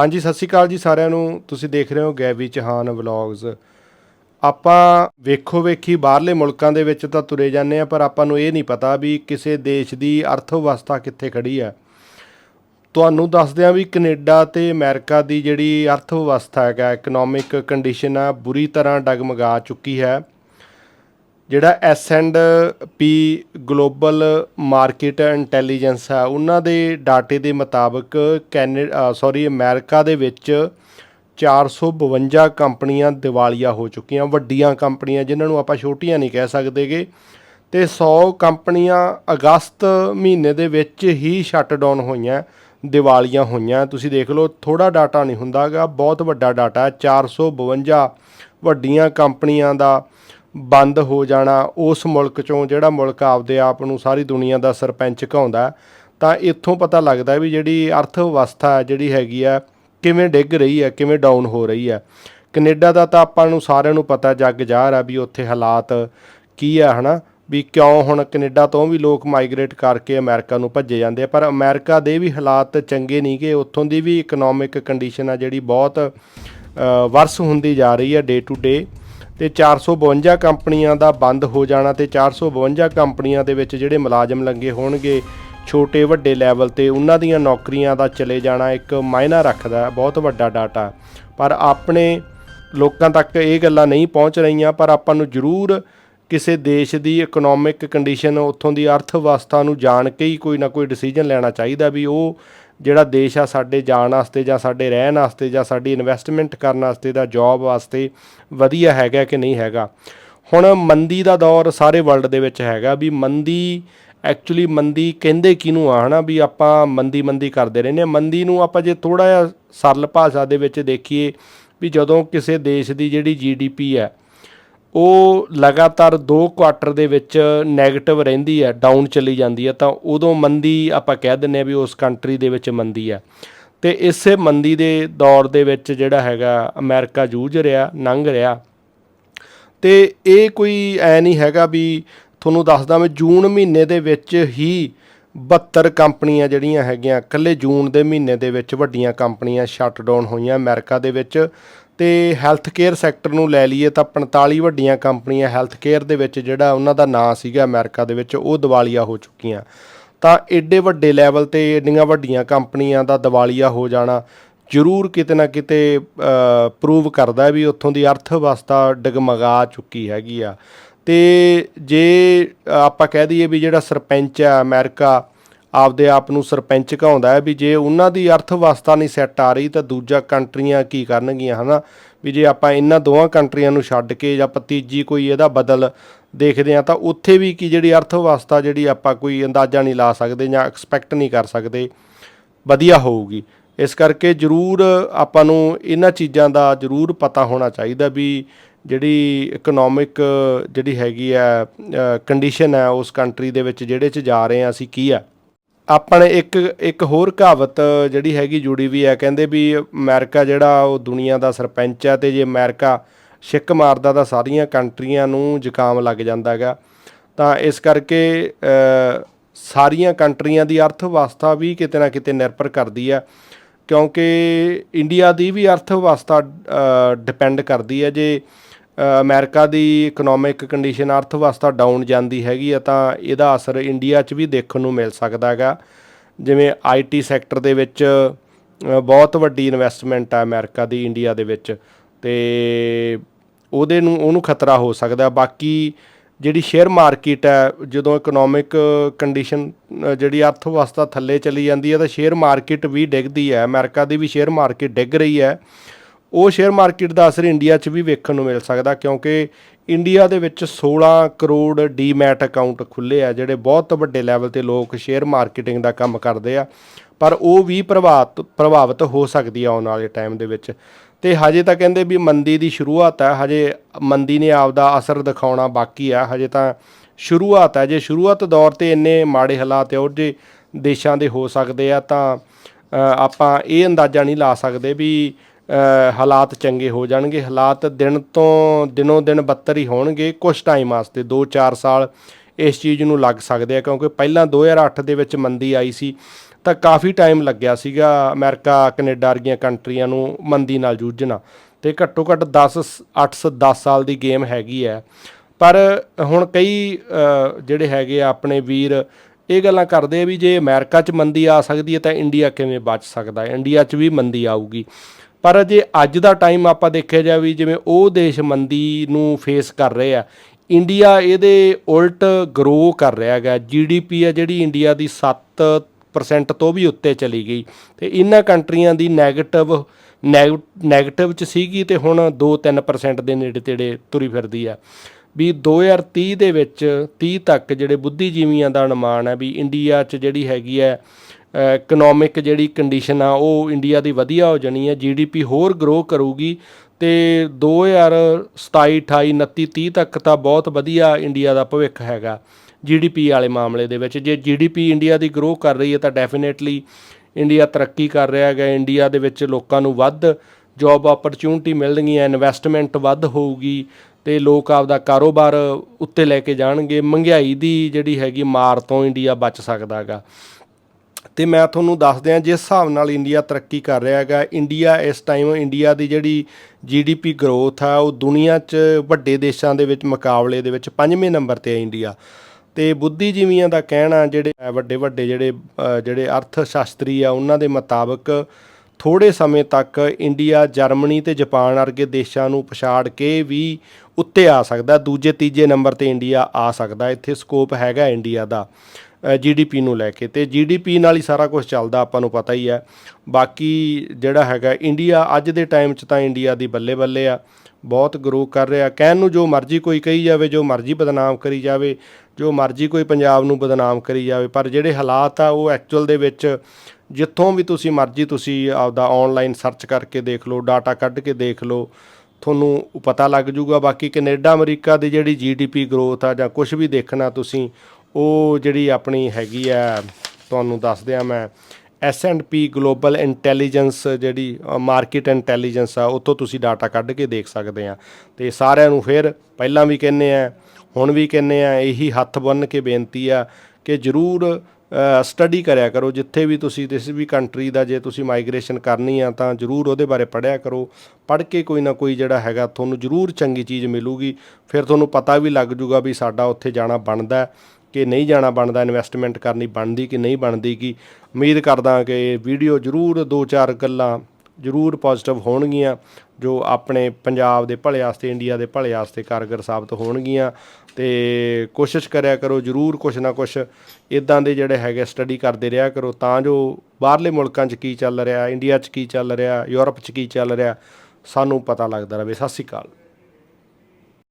ਹਾਂਜੀ, ਸਤਿ ਸ਼੍ਰੀ ਅਕਾਲ ਜੀ ਸਾਰਿਆਂ ਨੂੰ। ਤੁਸੀਂ ਦੇਖ ਰਹੇ ਹੋ ਗੈਵੀ ਚਹਾਨ ਵਲੌਗਸ ਆਪਾਂ ਵੇਖੋ ਵੇਖੀ ਬਾਹਰਲੇ ਮੁਲਕਾਂ ਦੇ ਵਿੱਚ ਤਾਂ ਤੁਰੇ ਜਾਂਦੇ ਆ ਪਰ ਆਪਾਂ ਨੂੰ ਇਹ ਨਹੀਂ ਪਤਾ ਵੀ ਕਿਸੇ ਦੇਸ਼ ਦੀ ਅਰਥ ਵਿਵਸਥਾ ਕਿੱਥੇ ਖੜੀ ਆ ਤੁਹਾਨੂੰ ਦੱਸਦੇ ਆ ਵੀ ਕੈਨੇਡਾ ਤੇ ਅਮਰੀਕਾ ਦੀ ਜਿਹੜੀ ਅਰਥ ਵਿਵਸਥਾ ਹੈਗਾ ਇਕਨੋਮਿਕ ਕੰਡੀਸ਼ਨ ਆ, ਬੁਰੀ ਤਰ੍ਹਾਂ ਡਗਮਗਾ ਚੁੱਕੀ ਹੈ। ਜਿਹੜਾ S and P global market intelligence ਆ ਉਹਨਾਂ ਦੇ ਡਾਟੇ ਦੇ ਮੁਤਾਬਕ ਕੈਨੇਡਾ ਸੌਰੀ ਅਮਰੀਕਾ ਦੇ ਵਿੱਚ 452 ਕੰਪਨੀਆਂ ਦਿਵਾਲੀਆ ਹੋ ਚੁੱਕੀਆਂ, ਵੱਡੀਆਂ ਕੰਪਨੀਆਂ ਜਿਨ੍ਹਾਂ ਨੂੰ ਆਪਾਂ ਛੋਟੀਆਂ ਨਹੀਂ ਕਹਿ ਸਕਦੇਗੇ ਤੇ 100 ਕੰਪਨੀਆਂ ਅਗਸਤ ਮਹੀਨੇ ਦੇ ਵਿੱਚ ਹੀ ਸ਼ਟਡਾਊਨ ਹੋਈਆਂ, ਦਿਵਾਲੀਆਂ ਹੋਈਆਂ। ਤੁਸੀਂ ਦੇਖ ਲਓ ਥੋੜਾ ਡਾਟਾ ਨਹੀਂ ਹੁੰਦਾਗਾ, ਬਹੁਤ ਵੱਡਾ ਡਾਟਾ ਹੈ 452 ਵੱਡੀਆਂ ਕੰਪਨੀਆਂ ਦਾ। ਬੰਦ ਹੋ ਜਾਣਾ, ਉਸ ਮੁਲਕ ਚੋਂ ਜਿਹੜਾ ਮੁਲਕ ਆਪਦੇ ਆਪ ਨੂੰ ਸਾਰੀ ਦੁਨੀਆ ਦਾ ਸਰਪੰਚ ਕਹਾਉਂਦਾ ਤਾਂ ਇੱਥੋਂ ਪਤਾ ਲੱਗਦਾ ਵੀ ਜਿਹੜੀ ਅਰਥ ਵਿਵਸਥਾ ਜਿਹੜੀ ਹੈਗੀ ਆ, ਕਿਵੇਂ ਡਿੱਗ ਰਹੀ ਹੈ, ਕਿਵੇਂ ਡਾਊਨ ਹੋ ਰਹੀ ਹੈ। ਕੈਨੇਡਾ ਦਾ ਤਾਂ ਆਪਾਂ ਨੂੰ ਸਾਰਿਆਂ ਨੂੰ ਪਤਾ ਜੱਗ ਜ਼ਾਹਰ ਆ ਵੀ ਉੱਥੇ ਹਾਲਾਤ ਕੀ ਆ, ਹਨਾ? ਵੀ ਕਿਉਂ ਹੁਣ ਕੈਨੇਡਾ ਤੋਂ ਵੀ ਲੋਕ ਮਾਈਗ੍ਰੇਟ ਕਰਕੇ ਅਮਰੀਕਾ ਨੂੰ ਭੱਜੇ ਜਾਂਦੇ ਆ, ਪਰ ਅਮਰੀਕਾ ਦੇ ਵੀ ਹਾਲਾਤ ਚੰਗੇ ਨਹੀਂ ਗੇ, ਉੱਥੋਂ ਦੀ ਵੀ ਇਕਨੋਮਿਕ ਕੰਡੀਸ਼ਨ ਆ ਜਿਹੜੀ ਬਹੁਤ ਵਰਸ ਹੁੰਦੀ ਜਾ ਰਹੀ ਹੈ ਡੇ ਟੂ ਡੇ ਤੇ 452 ਕੰਪਨੀਆਂ ਦਾ ਬੰਦ ਹੋ ਜਾਣਾ ਤੇ 452 ਕੰਪਨੀਆਂ ਦੇ ਵਿੱਚ ਜਿਹੜੇ ਮੁਲਾਜ਼ਮ ਲੰਗੇ ਹੋਣਗੇ, ਛੋਟੇ ਵੱਡੇ ਲੈਵਲ ਤੇ ਉਹਨਾਂ ਦੀਆਂ ਨੌਕਰੀਆਂ ਦਾ ਚਲੇ ਜਾਣਾ ਇੱਕ ਮਾਇਨਾ ਰੱਖਦਾ, ਬਹੁਤ ਵੱਡਾ ਡਾਟਾ। ਪਰ ਆਪਣੇ ਲੋਕਾਂ ਤੱਕ ਇਹ ਗੱਲਾਂ ਨਹੀਂ ਪਹੁੰਚ ਰਹੀਆਂ, ਪਰ ਆਪਾਂ ਨੂੰ ਜ਼ਰੂਰ ਕਿਸੇ ਦੇਸ਼ ਦੀ ਇਕਨੋਮਿਕ ਕੰਡੀਸ਼ਨ ਉੱਥੋਂ ਦੀ ਅਰਥ ਵਿਵਸਥਾ ਨੂੰ ਜਾਣ ਕੇ ਹੀ ਕੋਈ ਨਾ ਕੋਈ ਡਿਸੀਜਨ ਲੈਣਾ ਚਾਹੀਦਾ ਵੀ ਉਹ ਜਿਹੜਾ ਦੇਸ਼ ਆ, ਸਾਡੇ ਜਾਣ ਵਾਸਤੇ ਜਾਂ ਸਾਡੇ ਰਹਿਣ ਵਾਸਤੇ ਜਾਂ ਸਾਡੀ ਇਨਵੈਸਟਮੈਂਟ ਕਰਨ ਵਾਸਤੇ ਦਾ ਜੌਬ ਵਾਸਤੇ ਵਧੀਆ ਹੈਗਾ ਕਿ ਨਹੀਂ ਹੈਗਾ। ਹੁਣ ਮੰਦੀ ਦਾ ਦੌਰ ਸਾਰੇ ਵਰਲਡ ਦੇ ਵਿੱਚ ਹੈਗਾ ਵੀ ਮੰਦੀ ਐਕਚੁਅਲੀ ਮੰਦੀ ਕਹਿੰਦੇ ਕਿਹਨੂੰ ਆ, ਹਨਾ, ਵੀ ਆਪਾਂ ਮੰਦੀ ਮੰਦੀ ਕਰਦੇ ਰਹਿੰਦੇ ਹਾਂ। ਮੰਦੀ ਨੂੰ ਆਪਾਂ ਜੇ ਥੋੜਾ ਜਿਹਾ ਸਰਲ ਭਾਸ਼ਾ ਦੇ ਵਿੱਚ ਦੇਖੀਏ ਵੀ ਜਦੋਂ ਕਿਸੇ ਦੇਸ਼ ਦੀ ਜਿਹੜੀ ਜੀਡੀਪੀ ਹੈ ਉਹ ਲਗਾਤਾਰ 2 ਕੁਆਟਰ ਦੇ ਵਿੱਚ 네ਗੇਟਿਵ ਰਹਿੰਦੀ ਹੈ ਡਾਊਨ ਚਲੀ ਜਾਂਦੀ ਹੈ, ਤਾਂ ਉਦੋਂ ਮੰਦੀ ਆਪਾਂ ਕਹਿ ਦਿੰਨੇ ਆ ਵੀ ਉਸ ਕੰਟਰੀ ਦੇ ਵਿੱਚ ਮੰਦੀ ਹੈ। ਤੇ ਇਸੇ ਮੰਦੀ ਦੇ ਦੌਰ ਦੇ ਵਿੱਚ ਜਿਹੜਾ ਹੈਗਾ ਅਮਰੀਕਾ ਜੂਝ ਰਿਹਾ ਲੰਘ ਰਿਹਾ। ਤੇ ਇਹ ਕੋਈ ਐ ਨਹੀਂ ਹੈਗਾ ਵੀ ਤੁਹਾਨੂੰ ਦੱਸਦਾ ਮੈਂ ਜੂਨ ਮਹੀਨੇ ਦੇ ਵਿੱਚ ਹੀ 72 ਕੰਪਨੀਆਂ ਜਿਹੜੀਆਂ ਹੈਗੀਆਂ, ਇਕੱਲੇ ਜੂਨ ਦੇ ਮਹੀਨੇ ਦੇ ਵਿੱਚ ਵੱਡੀਆਂ ਕੰਪਨੀਆਂ ਸ਼ਟ ਡਾਊਨ ਹੋਈਆਂ ਅਮਰੀਕਾ ਦੇ ਵਿੱਚ। ਤੇ ਹੈਲਥ ਕੇਅਰ ਸੈਕਟਰ ਨੂੰ ਲੈ ਲਈਏ ਤਾਂ 45 ਵੱਡੀਆਂ ਕੰਪਨੀਆਂ ਹੈਲਥ ਕੇਅਰ ਦੇ ਵਿੱਚ ਜਿਹੜਾ ਉਹਨਾਂ ਦਾ ਨਾਂ ਸੀਗਾ ਅਮਰੀਕਾ ਦੇ ਵਿੱਚ, ਉਹ ਦਿਵਾਲੀਆ ਹੋ ਚੁੱਕੀਆਂ। ਤਾਂ ਐਡੇ ਵੱਡੇ ਲੈਵਲ ਤੇ ਐਡੀਆਂ ਵੱਡੀਆਂ ਕੰਪਨੀਆਂ ਦਾ ਦਿਵਾਲੀਆ ਹੋ ਜਾਣਾ ਜ਼ਰੂਰ ਕਿਤੇ ਨਾ ਕਿਤੇ ਪ੍ਰੂਵ ਕਰਦਾ ਵੀ ਉੱਥੋਂ ਦੀ ਅਰਥ ਵਿਵਸਥਾ ਡਗਮਗਾ ਚੁੱਕੀ ਹੈਗੀ ਆ। ਤੇ ਜੇ ਆਪਾਂ ਕਹਿ ਦਈਏ ਵੀ ਜਿਹੜਾ ਸਰਪੰਚ ਆ ਅਮਰੀਕਾ ਆਪਦੇ ਆਪ ਨੂੰ ਸਰਪੰਚ ਕਹਾਉਂਦਾ ਹੈ ਵੀ ਜੇ ਉਹਨਾਂ ਦੀ ਅਰਥ ਵਿਵਸਥਾ ਨਹੀਂ ਸੈੱਟ ਆ ਰਹੀ ਤਾਂ ਦੂਜਾ ਕੰਟਰੀਆਂ ਕੀ ਕਰਨਗੀਆਂ, ਹਨਾ? ਵੀ ਜੇ ਆਪਾਂ ਇਹਨਾਂ ਦੋਵਾਂ ਕੰਟਰੀਆਂ ਨੂੰ ਛੱਡ ਕੇ ਜਾਂ ਤੀਜੀ ਕੋਈ ਇਹਦਾ ਬਦਲ ਦੇਖਦੇ ਆ ਤਾਂ ਉੱਥੇ ਵੀ ਕੀ ਜਿਹੜੀ ਅਰਥ ਵਿਵਸਥਾ ਜਿਹੜੀ ਆਪਾਂ ਕੋਈ ਅੰਦਾਜ਼ਾ ਨਹੀਂ ਲਾ ਸਕਦੇ ਜਾਂ ਐਕਸਪੈਕਟ ਨਹੀਂ ਕਰ ਸਕਦੇ, ਵਧੀਆ ਹੋਊਗੀ। ਇਸ ਕਰਕੇ ਜ਼ਰੂਰ ਆਪਾਂ ਨੂੰ ਇਹਨਾਂ ਚੀਜ਼ਾਂ ਦਾ ਜ਼ਰੂਰ ਪਤਾ ਹੋਣਾ ਚਾਹੀਦਾ ਵੀ ਜਿਹੜੀ ਇਕਨੋਮਿਕ ਜਿਹੜੀ ਹੈਗੀ ਆ ਕੰਡੀਸ਼ਨ ਹੈ ਉਸ ਕੰਟਰੀ ਦੇ ਵਿੱਚ ਜਿਹੜੇ 'ਚ ਜਾ ਰਹੇ ਆ ਅਸੀਂ ਕੀ ਆ। ਆਪਣੇ ਇੱਕ ਇੱਕ ਹੋਰ ਕਹਾਵਤ ਜਿਹੜੀ ਹੈਗੀ ਜੁੜੀ ਵੀ ਹੈ, ਕਹਿੰਦੇ ਵੀ ਅਮਰੀਕਾ ਜਿਹੜਾ ਉਹ ਦੁਨੀਆ ਦਾ ਸਰਪੰਚ ਹੈ ਤੇ ਜੇ ਅਮਰੀਕਾ ਛਿੱਕ ਮਾਰਦਾ ਤਾਂ ਸਾਰੀਆਂ ਕੰਟਰੀਆਂ ਨੂੰ ਜ਼ੁਕਾਮ ਲੱਗ ਜਾਂਦਾ ਹੈਗਾ। ਤਾਂ ਇਸ ਕਰਕੇ ਸਾਰੀਆਂ ਕੰਟਰੀਆਂ ਦੀ ਅਰਥ ਵਿਵਸਥਾ ਵੀ ਕਿਤੇ ਨਾ ਕਿਤੇ ਨਿਰਭਰ ਕਰਦੀ ਹੈ, ਕਿਉਂਕਿ ਇੰਡੀਆ ਦੀ ਵੀ ਅਰਥ ਵਿਵਸਥਾ ਡਿਪੈਂਡ ਕਰਦੀ ਹੈ। ਜੇ ਅਮਰੀਕਾ ਦੀ ਇਕਨੋਮਿਕ ਕੰਡੀਸ਼ਨ ਅਰਥ ਵਿਵਸਥਾ ਡਾਊਨ ਜਾਂਦੀ ਹੈਗੀ ਆ, ਤਾਂ ਇਹਦਾ ਅਸਰ ਇੰਡੀਆ 'ਚ ਵੀ ਦੇਖਣ ਨੂੰ ਮਿਲ ਸਕਦਾ ਹੈਗਾ। ਜਿਵੇਂ ਆਈਟੀ ਸੈਕਟਰ ਦੇ ਵਿੱਚ ਬਹੁਤ ਵੱਡੀ ਇਨਵੈਸਟਮੈਂਟ ਆ ਅਮਰੀਕਾ ਦੀ ਇੰਡੀਆ ਦੇ ਵਿੱਚ। ਤੇ ਉਹਦੇ ਨੂੰ, ਉਹਨੂੰ ਖਤਰਾ ਹੋ ਸਕਦਾ। ਬਾਕੀ ਜਿਹੜੀ ਸ਼ੇਅਰ ਮਾਰਕੀਟ ਹੈ ਜਦੋਂ ਇਕਨੋਮਿਕ ਕੰਡੀਸ਼ਨ ਜਿਹੜੀ ਅਰਥ ਵਿਵਸਥਾ ਥੱਲੇ ਚਲੀ ਜਾਂਦੀ ਹੈ ਤਾਂ ਸ਼ੇਅਰ ਮਾਰਕੀਟ ਵੀ ਡਿੱਗਦੀ ਹੈ ਅਮਰੀਕਾ ਦੀ ਵੀ ਸ਼ੇਅਰ ਮਾਰਕੀਟ ਡਿੱਗ ਰਹੀ ਹੈ ਉਹ ਸ਼ੇਅਰ ਮਾਰਕੀਟ ਦਾ ਅਸਰ ਇੰਡੀਆ 'ਚ ਵੀ ਵੇਖਣ ਨੂੰ ਮਿਲ ਸਕਦਾ ਕਿਉਂਕਿ ਇੰਡੀਆ ਦੇ ਵਿੱਚ 16 ਕਰੋੜ ਡੀਮੈਟ ਅਕਾਊਂਟ ਖੁੱਲੇ ਆ, ਜਿਹੜੇ ਬਹੁਤ ਵੱਡੇ ਲੈਵਲ ਤੇ ਲੋਕ ਸ਼ੇਅਰ ਮਾਰਕੀਟਿੰਗ ਦਾ ਕੰਮ ਕਰਦੇ ਆ। ਪਰ ਉਹ ਵੀ ਪ੍ਰਭਾਵਿਤ ਪ੍ਰਭਾਵਿਤ ਹੋ ਸਕਦੀ ਆ ਆਉਣ ਵਾਲੇ ਟਾਈਮ ਦੇ ਵਿੱਚ। ਤੇ ਹਜੇ ਤਾਂ ਕਹਿੰਦੇ ਵੀ ਮੰਦੀ ਦੀ ਸ਼ੁਰੂਆਤ ਹੈ ਹਜੇ ਮੰਦੀ ਨੇ ਆਪਦਾ ਅਸਰ ਦਿਖਾਉਣਾ ਬਾਕੀ ਆ। ਹਜੇ ਤਾਂ ਸ਼ੁਰੂਆਤ ਹੈ ਜੇ ਸ਼ੁਰੂਆਤ ਦੌਰ ਤੇ ਇੰਨੇ ਮਾੜੇ ਹਾਲਾਤ ਉਹ ਜੇ ਦੇਸ਼ਾਂ ਦੇ ਹੋ ਸਕਦੇ ਆ ਤਾਂ ਆਪਾਂ ਇਹ ਅੰਦਾਜ਼ਾ ਨਹੀਂ ਲਾ ਸਕਦੇ ਵੀ ਹਾਲਾਤ ਚੰਗੇ ਹੋ ਜਾਣਗੇ। ਹਾਲਾਤ ਦਿਨ ਤੋਂ ਦਿਨੋਂ ਦਿਨ ਬੱਤਰ ਹੀ ਹੋਣਗੇ। ਕੁਝ ਟਾਈਮ ਵਾਸਤੇ 2-4 ਸਾਲ ਇਸ ਚੀਜ਼ ਨੂੰ ਲੱਗ ਸਕਦੇ ਆ, ਕਿਉਂਕਿ ਪਹਿਲਾਂ 2008 ਦੇ ਵਿੱਚ ਮੰਦੀ ਆਈ ਸੀ, ਤਾਂ ਕਾਫੀ ਟਾਈਮ ਲੱਗਿਆ ਸੀਗਾ ਅਮਰੀਕਾ, ਕੈਨੇਡਾ ਵਰਗੀਆਂ ਕੰਟਰੀਆਂ ਨੂੰ ਮੰਦੀ ਨਾਲ ਜੂਝਣਾ। ਤੇ ਘੱਟੋ ਘੱਟ 10 8 10 ਸਾਲ ਦੀ ਗੇਮ ਹੈਗੀ ਹੈ ਪਰ ਹੁਣ ਕਈ ਜਿਹੜੇ ਹੈਗੇ ਆ ਆਪਣੇ ਵੀਰ, ਇਹ ਗੱਲਾਂ ਕਰਦੇ ਆ ਵੀ ਜੇ ਅਮਰੀਕਾ 'ਚ ਮੰਦੀ ਆ ਸਕਦੀ ਹੈ ਤਾਂ ਇੰਡੀਆ ਕਿਵੇਂ ਬਚ ਸਕਦਾ? ਹੈ ਇੰਡੀਆ 'ਚ ਵੀ ਮੰਦੀ ਆਊਗੀ। ਪਰ ਜੇ ਅੱਜ ਦਾ ਟਾਈਮ ਆਪਾਂ ਦੇਖਿਆ ਜਾਵੇ ਵੀ ਜਿਵੇਂ ਉਹ ਦੇਸ਼ ਮੰਦੀ ਨੂੰ ਫੇਸ ਕਰ ਰਹੇ ਆ, ਇੰਡੀਆ ਇਹਦੇ ਉਲਟ ਗਰੋ ਕਰ ਰਿਹਾ ਹੈਗਾ ਜੀਡੀਪੀ ਹੈ ਜਿਹੜੀ ਇੰਡੀਆ ਦੀ 7% ਤੋਂ ਵੀ ਉੱਤੇ ਚਲੀ ਗਈ, ਤੇ ਇਹਨਾਂ ਕੰਟਰੀਆਂ ਦੀ 네ਗੇਟਿਵ 네ਗੇਟਿਵ ਚ ਸੀਗੀ ਤੇ ਹੁਣ 2-3% ਦੇ ਨੇੜੇ ਤੇੜੇ ਤੁਰੀ ਫਿਰਦੀ ਆ। ਵੀ 2030 ਦੇ ਵਿੱਚ 30 ਤੱਕ ਜਿਹੜੇ ਬੁੱਧੀਜੀਵੀਆਂ ਦਾ ਅਨੁਮਾਨ ਹੈ ਵੀ ਇੰਡੀਆ 'ਚ ਜਿਹੜੀ ਹੈਗੀ ਹੈ ਇਕਨੋਮਿਕ ਜਿਹੜੀ ਕੰਡੀਸ਼ਨ ਆ, ਉਹ ਇੰਡੀਆ ਦੀ ਵਧੀਆ ਹੋ ਜਾਣੀ ਹੈ ਜੀਡੀਪੀ ਹੋਰ ਗਰੋ ਕਰੂਗੀ ਤੇ 2027 28 29 30 ਤੱਕ ਤਾਂ ਬਹੁਤ ਵਧੀਆ ਇੰਡੀਆ ਦਾ ਭਵਿੱਖ ਹੈਗਾ ਜੀਡੀਪੀ ਵਾਲੇ ਮਾਮਲੇ ਦੇ ਵਿੱਚ। ਜੇ ਜੀਡੀਪੀ ਇੰਡੀਆ ਦੀ ਗਰੋ ਕਰ ਰਹੀ ਹੈ ਤਾਂ ਡੈਫੀਨੇਟਲੀ ਇੰਡੀਆ ਤਰੱਕੀ ਕਰ ਰਿਹਾ ਹੈਗਾ ਇੰਡੀਆ ਦੇ ਵਿੱਚ ਲੋਕਾਂ ਨੂੰ ਵੱਧ ਜੌਬ ਓਪਰਚੁਨਿਟੀ ਮਿਲਣਗੀਆਂ ਇਨਵੈਸਟਮੈਂਟ ਵੱਧ ਹੋਊਗੀ ਤੇ ਲੋਕ ਆਪਦਾ ਕਾਰੋਬਾਰ ਉੱਤੇ ਲੈ ਕੇ ਜਾਣਗੇ। ਮਹਿੰਗਾਈ ਦੀ ਜਿਹੜੀ ਹੈਗੀ ਮਾਰ ਤੋਂ ਇੰਡੀਆ ਬਚ ਸਕਦਾ ਹੈਗਾ। ਤੇ ਮੈਂ ਤੁਹਾਨੂੰ ਦੱਸ ਦਿਆਂ, ਜਿਸ ਹਿਸਾਬ ਨਾਲ ਇੰਡੀਆ ਤਰੱਕੀ ਕਰ ਰਿਹਾ ਹੈਗਾ ਇੰਡੀਆ ਇਸ ਟਾਈਮ ਇੰਡੀਆ ਦੀ ਜਿਹੜੀ ਜੀਡੀਪੀ ਗਰੋਥ ਆ, ਉਹ ਦੁਨੀਆ 'ਚ ਵੱਡੇ ਦੇਸ਼ਾਂ ਦੇ ਵਿੱਚ ਮੁਕਾਬਲੇ ਦੇ ਵਿੱਚ ਪੰਜਵੇਂ ਨੰਬਰ ਤੇ ਹੈ ਇੰਡੀਆ ਤੇ ਬੁੱਧੀਜੀਵੀਆਂ ਦਾ ਕਹਿਣਾ, ਜਿਹੜੇ ਵੱਡੇ ਵੱਡੇ ਜਿਹੜੇ ਜਿਹੜੇ ਅਰਥ ਸ਼ਾਸਤਰੀ ਆ, ਉਹਨਾਂ ਦੇ ਮੁਤਾਬਕ ਥੋੜੇ ਸਮੇਂ ਤੱਕ ਇੰਡੀਆ ਜਰਮਨੀ ਤੇ ਜਾਪਾਨ ਵਰਗੇ ਦੇਸ਼ਾਂ ਨੂੰ ਪਛਾੜ ਕੇ ਵੀ ਉੱਤੇ ਆ ਸਕਦਾ, ਦੂਜੇ ਤੀਜੇ ਨੰਬਰ ਤੇ ਇੰਡੀਆ ਆ ਸਕਦਾ, ਇੱਥੇ ਸਕੋਪ ਹੈਗਾ ਇੰਡੀਆ ਦਾ। ਜੀਡੀਪੀ ਨੂੰ ਲੈ ਕੇ। ਤੇ ਜੀਡੀਪੀ ਨਾਲ ਹੀ ਸਾਰਾ ਕੁਝ ਚੱਲਦਾ, ਆਪਾਂ ਨੂੰ ਪਤਾ ਹੀ ਹੈ। ਬਾਕੀ ਜਿਹੜਾ ਹੈਗਾ ਇੰਡੀਆ ਅੱਜ ਦੇ ਟਾਈਮ 'ਚ ਤਾਂ ਇੰਡੀਆ ਦੀ ਬੱਲੇ ਬੱਲੇ ਆ। ਬਹੁਤ ਗਰੋ ਕਰ ਰਿਹਾ। ਕਹਿਣ ਨੂੰ ਜੋ ਮਰਜ਼ੀ ਕੋਈ ਕਹੀ ਜਾਵੇ, ਜੋ ਮਰਜ਼ੀ ਬਦਨਾਮ ਕਰੀ ਜਾਵੇ, ਜੋ ਮਰਜ਼ੀ ਕੋਈ ਪੰਜਾਬ ਨੂੰ ਬਦਨਾਮ ਕਰੀ ਜਾਵੇ, ਪਰ ਜਿਹੜੇ ਹਾਲਾਤ ਆ, ਉਹ ਐਕਚੁਅਲ ਦੇ ਵਿੱਚ ਜਿੱਥੋਂ ਵੀ ਤੁਸੀਂ ਮਰਜ਼ੀ ਤੁਸੀਂ ਆਪਦਾ ਆਨਲਾਈਨ ਸਰਚ ਕਰਕੇ ਦੇਖ ਲਓ ਡਾਟਾ ਕੱਢ ਕੇ ਦੇਖ ਲਓ, ਤੁਹਾਨੂੰ ਪਤਾ ਲੱਗ ਜੂਗਾ। ਬਾਕੀ ਕੈਨੇਡਾ, ਅਮਰੀਕਾ ਦੀ ਜਿਹੜੀ ਜੀਡੀਪੀ ਗਰੋਥ ਆ ਜਾਂ ਕੁਝ ਵੀ ਦੇਖਣਾ ਤੁਸੀਂ ਉਹ ਜਿਹੜੀ ਆਪਣੀ ਹੈਗੀ ਆ, ਤੁਹਾਨੂੰ ਦੱਸ ਦਿਆਂ ਮੈਂ S&P ਗਲੋਬਲ ਇੰਟੈਲੀਜੈਂਸ ਜਿਹੜੀ ਮਾਰਕੀਟ ਇੰਟੈਲੀਜੈਂਸ ਆ, ਉੱਥੋਂ ਤੁਸੀਂ ਡਾਟਾ ਕੱਢ ਕੇ ਦੇਖ ਸਕਦੇ ਆ। ਤੇ ਸਾਰਿਆਂ ਨੂੰ ਫਿਰ ਪਹਿਲਾਂ ਵੀ ਕਹਿੰਨੇ ਆ, ਹੁਣ ਵੀ ਕਹਿੰਨੇ ਆ, ਇਹੀ ਹੱਥ ਬੰਨ ਕੇ ਬੇਨਤੀ ਆ ਕਿ ਜਰੂਰ ਸਟੱਡੀ ਕਰਿਆ ਕਰੋ। ਜਿੱਥੇ ਵੀ ਤੁਸੀਂ ਕਿਸ ਵੀ ਕੰਟਰੀ ਦਾ ਜੇ ਤੁਸੀਂ ਮਾਈਗ੍ਰੇਸ਼ਨ ਕਰਨੀ ਆ, ਤਾਂ ਜਰੂਰ ਉਹਦੇ ਬਾਰੇ ਪੜ੍ਹਿਆ ਕਰੋ। ਪੜ੍ਹ ਕੇ ਕੋਈ ਨਾ ਕੋਈ ਜਿਹੜਾ ਹੈਗਾ, ਤੁਹਾਨੂੰ ਜਰੂਰ ਚੰਗੀ ਚੀਜ਼ ਮਿਲੂਗੀ। ਫਿਰ ਤੁਹਾਨੂੰ ਪਤਾ ਵੀ ਲੱਗ ਜੂਗਾ ਵੀ ਸਾਡਾ ਉੱਥੇ ਜਾਣਾ ਬਣਦਾ। ਕਿ ਨਹੀਂ ਜਾਣਾ ਬਣਦਾ ਇਨਵੈਸਟਮੈਂਟ ਕਰਨੀ ਬਣਦੀ ਕਿ ਨਹੀਂ ਬਣਦੀ ਕਿ, ਉਮੀਦ ਕਰਦਾ ਕਿ ਵੀਡੀਓ ਜਰੂਰ ਦੋ ਚਾਰ ਗੱਲਾਂ ਜਰੂਰ ਪੋਜ਼ਿਟਿਵ ਹੋਣਗੀਆਂ, ਜੋ ਆਪਣੇ ਪੰਜਾਬ ਦੇ ਭਲੇ ਵਾਸਤੇ ਇੰਡੀਆ ਦੇ ਭਲੇ ਵਾਸਤੇ ਕਾਰਗਰ ਸਾਬਤ ਹੋਣਗੀਆਂ। ਤੇ ਕੋਸ਼ਿਸ਼ ਕਰਿਆ ਕਰੋ, ਜਰੂਰ ਕੁਛ ਨਾ ਕੁਛ ਇਦਾਂ ਦੇ ਜਿਹੜੇ ਹੈਗੇ ਸਟੱਡੀ ਕਰਦੇ ਰਿਹਾ ਕਰੋ, ਤਾਂ ਜੋ ਬਾਹਰਲੇ ਮੁਲਕਾਂ 'ਚ ਕੀ ਚੱਲ ਰਿਹਾ ਇੰਡੀਆ 'ਚ ਕੀ ਚੱਲ ਰਿਹਾ ਯੂਰਪ 'ਚ ਕੀ ਚੱਲ ਰਿਹਾ, ਸਾਨੂੰ ਪਤਾ ਲੱਗਦਾ ਰਹੇ। ਸਤਿ ਸ਼੍ਰੀ ਅਕਾਲ।